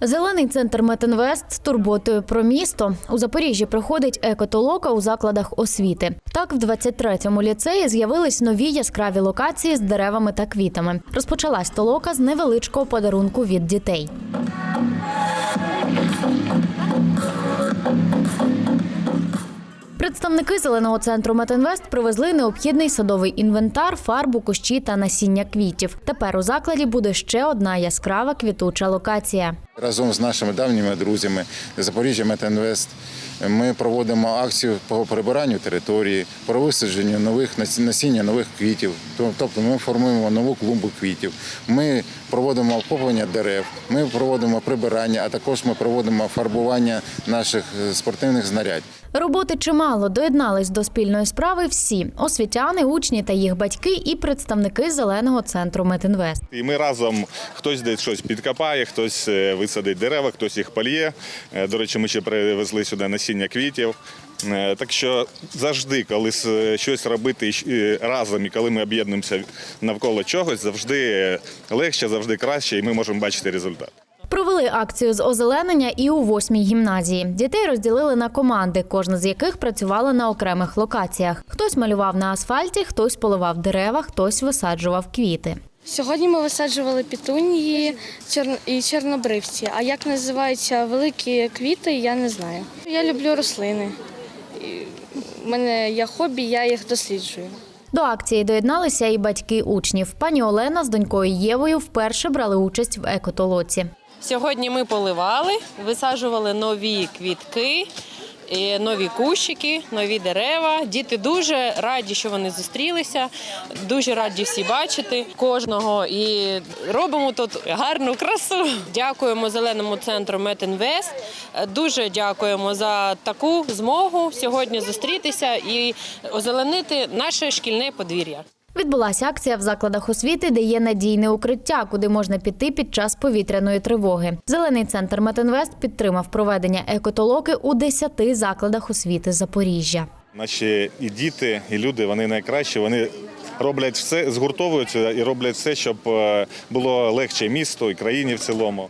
Зелений центр Метинвест з турботою про місто. У Запоріжжі проходить екотолока у закладах освіти. Так, в 23-му ліцеї з'явились нові яскраві локації з деревами та квітами. Розпочалась толока з невеличкого подарунку від дітей. Представники зеленого центру Метинвест привезли необхідний садовий інвентар, фарбу, кущі та насіння квітів. Тепер у закладі буде ще одна яскрава квітуча локація. Разом з нашими давніми друзями Запоріжжя Метинвест ми проводимо акцію по прибиранню території, по висадженню нових насіння нових квітів. Тобто ми формуємо нову клумбу квітів. Ми проводимо окопування дерев, ми проводимо прибирання, а також ми проводимо фарбування наших е, спортивних знарядь. Роботи чимало доєднались до спільної справи всі освітяни, учні та їх батьки і представники зеленого центру Метинвест. І ми разом хтось десь щось підкопає, хтось е, висадить дерева, хтось їх польє. Е, До речі, ми ще привезли сюди насіння квітів. Е, Так що завжди, коли щось робити е, разом і коли ми об'єднуємося навколо чогось, завжди легше, завжди краще, і ми можемо бачити результат. Провели акцію з озеленення і у восьмій гімназії. Дітей розділили на команди, кожна з яких працювала на окремих локаціях. Хтось малював на асфальті, хтось поливав дерева, хтось висаджував квіти. Сьогодні ми висаджували пітунії і чорнобривці. А як називаються великі квіти, я не знаю. Я люблю рослини. У мене є хобі, я їх досліджую. До акції доєдналися і батьки учнів. Пані Олена з донькою Євою вперше брали участь в екотолоці. Сьогодні ми поливали, висаджували нові квітки, і нові кущики, нові дерева. Діти дуже раді, що вони зустрілися. Дуже раді всі бачити кожного і робимо тут гарну красу. Дякуємо зеленому центру Метінвест. Дуже дякуємо за таку змогу сьогодні зустрітися і озеленити наше шкільне подвір'я. Відбулася акція в закладах освіти, де є надійне укриття, куди можна піти під час повітряної тривоги. Зелений центр Метинвест підтримав проведення екотолоки у 10 закладах освіти Запоріжжя. Наші і діти, і люди вони найкращі. Вони роблять все, згуртовуються і роблять все, щоб е, було легше місту і країні в цілому.